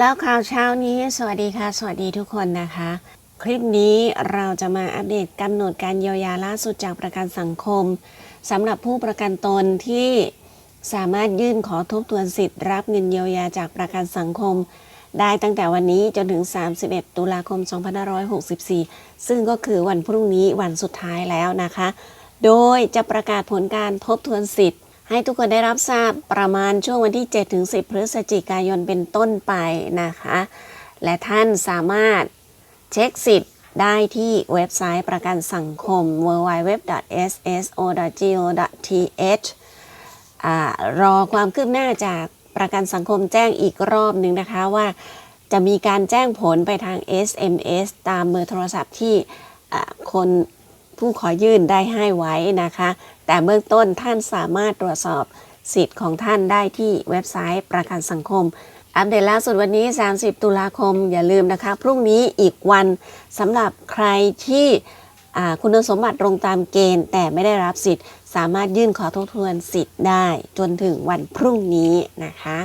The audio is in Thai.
แล้วข่าวเช้านี้สวัสดีค่ะ สวัสดีทุกคนนะคะ คลิปนี้เราจะมาอัปเดตกำหนดการเยียวยาล่าสุดจากประกันสังคมสำหรับผู้ประกันตนที่สามารถยื่นขอทบทวนสิทธิ์รับเงินเยียวยาจากประกันสังคม ได้ตั้งแต่วันนี้จนถึง 31 ตุลาคม 2564 ซึ่งก็คือวันพรุ่งนี้วันสุดท้ายแล้วนะคะ โดยจะประกาศผลการทบทวนสิทธิ์ ให้ทุกคนได้รับทราบประมาณช่วงวันที่ 7-10 พฤศจิกายนเป็นต้นไปนะคะ และท่านสามารถเช็คสิทธิ์ได้ที่เว็บไซต์ประกันสังคม www.sso.go.th อรอความคืบหน้าจากประกันสังคมแจ้งอีกรอบหนึ่งนะคะว่าจะมีการแจ้งผลไปทาง SMS ตามเบอร์โทรศัพท์ที่คน ผู้ขอยื่นได้ให้ไว้นะคะ แต่เบื้องต้นท่านสามารถตรวจสอบสิทธิ์ของท่านได้ที่เว็บไซต์ประกันสังคม อัปเดตล่าสุดวันนี้ 30 ตุลาคมอย่าลืมนะคะ พรุ่งนี้อีกวันสำหรับใครที่คุณสมบัติตรงตามเกณฑ์ แต่ไม่ได้รับสิทธิ์ สามารถยื่นขอทบทวนสิทธิ์ได้ จนถึงวันพรุ่งนี้นะคะ